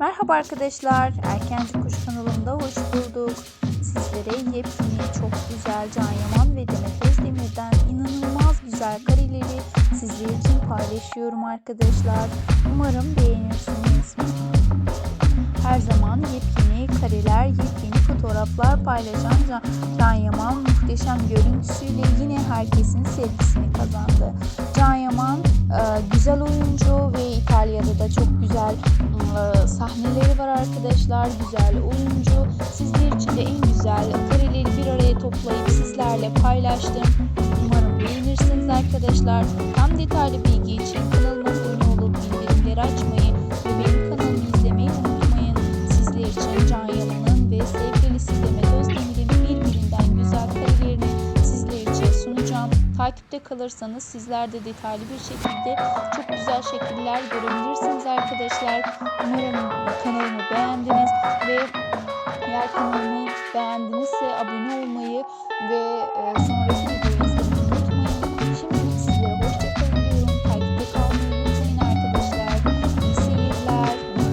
Merhaba arkadaşlar, Erkenci Kuş kanalımda hoş bulduk. Sizlere yepyeni, çok güzel Can Yaman ve Demet Özdemir'den inanılmaz güzel kareleri sizler için paylaşıyorum arkadaşlar. Umarım beğenirsiniz. Her zaman yepyeni kareler, yepyeni fotoğraflar paylaşan Can, Can Yaman muhteşem görüntüsüyle yine herkesin sevgisini kazandı. Can Yaman e, güzel oyuncu da çok güzel e, sahneleri var arkadaşlar. Güzel oyuncu. Sizler için de en güzel kareleri bir araya toplayıp sizlerle paylaştım. Umarım beğenirsiniz arkadaşlar. Tam detaylı bilgi için kanalıma abone olup bildirimleri açmayı ve benim kanalımı izlemeyi unutmayın. Sizler için Can Yaman'ın ve sevgilisi Demet Özdemir'in Takipte kalırsanız sizler de detaylı bir şekilde çok güzel şekiller görebilirsiniz arkadaşlar. Umarım kanalımı beğendiniz ve eğer kanalımı beğendinizse abone olmayı ve e, sonraki